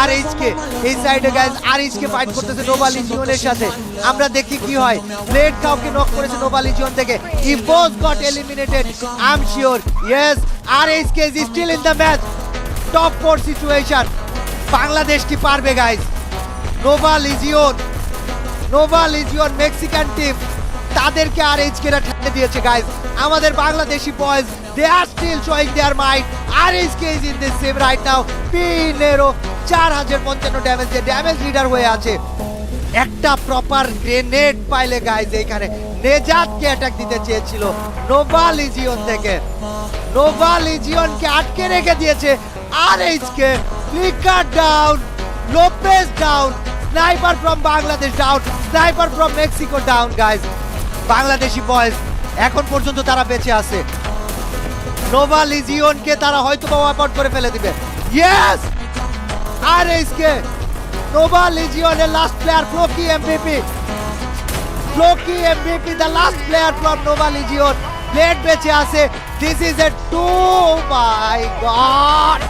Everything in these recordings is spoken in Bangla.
আর এই সাইডে ফাইট করতেছে সাথে। আমরা দেখি কি হয়। কাউকে নক করেছে থেকে। Got eliminated I am sure yes R is still in the match top four situation Bangladesh কি পারবে guys Nova Legion Nova Legion Mexican team তাদেরকে আর এইচ কেরা ঠেকে দিয়েছে গাইজ আমাদের Bangladeshi boys they are still showing their mind R H K is in this same right now পিনেরো চার হাজার পঞ্চান্ন ড্যামেজ যে ড্যামেজ লিডার হয়ে আছে। একটা প্রপার গ্রেনেড পাইলে গাইজ এইখানে। নেজাতকে অ্যাটাক দিতে চেয়েছিল? নোভা লিজিওন থেকে। নোভা লিজিওনকে আটকে রেখে দিয়েছে। R H K flicker down Lopes down sniper from Bangladesh down sniper from Mexico down guys Bangladeshi boys এখন পর্যন্ত তারা বেঁচে আছে। নোভা লিজিয়নকে তারা হয়তো বা ওয়াপ করে ফেলে দিবে। Yes R HK Nova লিজিওনের last player Floki MVP Floki MVP the last player from Nova Legion plate বেঁচে আছে। This is a two my God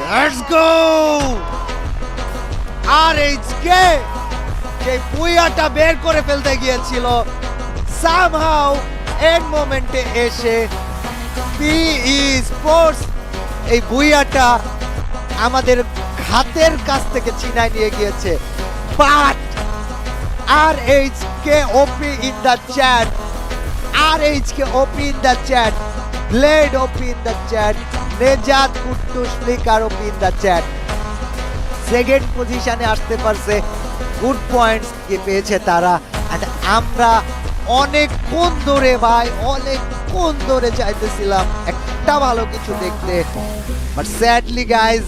let's go R HK যে পুইয়াটা বের করে ফেলতে গিয়েছিল সামহাউ এন্ড মোমেন্টে এসে পি স্পোর্টস এই বুইয়াটা আমাদের হাতের কাছ থেকে ছিনায় নিয়ে গিয়েছে। But R H K OP in the chat R H K OP in the chat blade OP in the chat Nejat Kuttus flicker OP in the chat second পজিশনে আসতে পারছে গুড পয়েন্টস কি পেয়েছে তারা। And আমরা অনেকক্ষণ ধরে ভাই অনেকক্ষণ ধরে চাইতেছিলাম একটা ভালো কিছু দেখতে। But sadly guys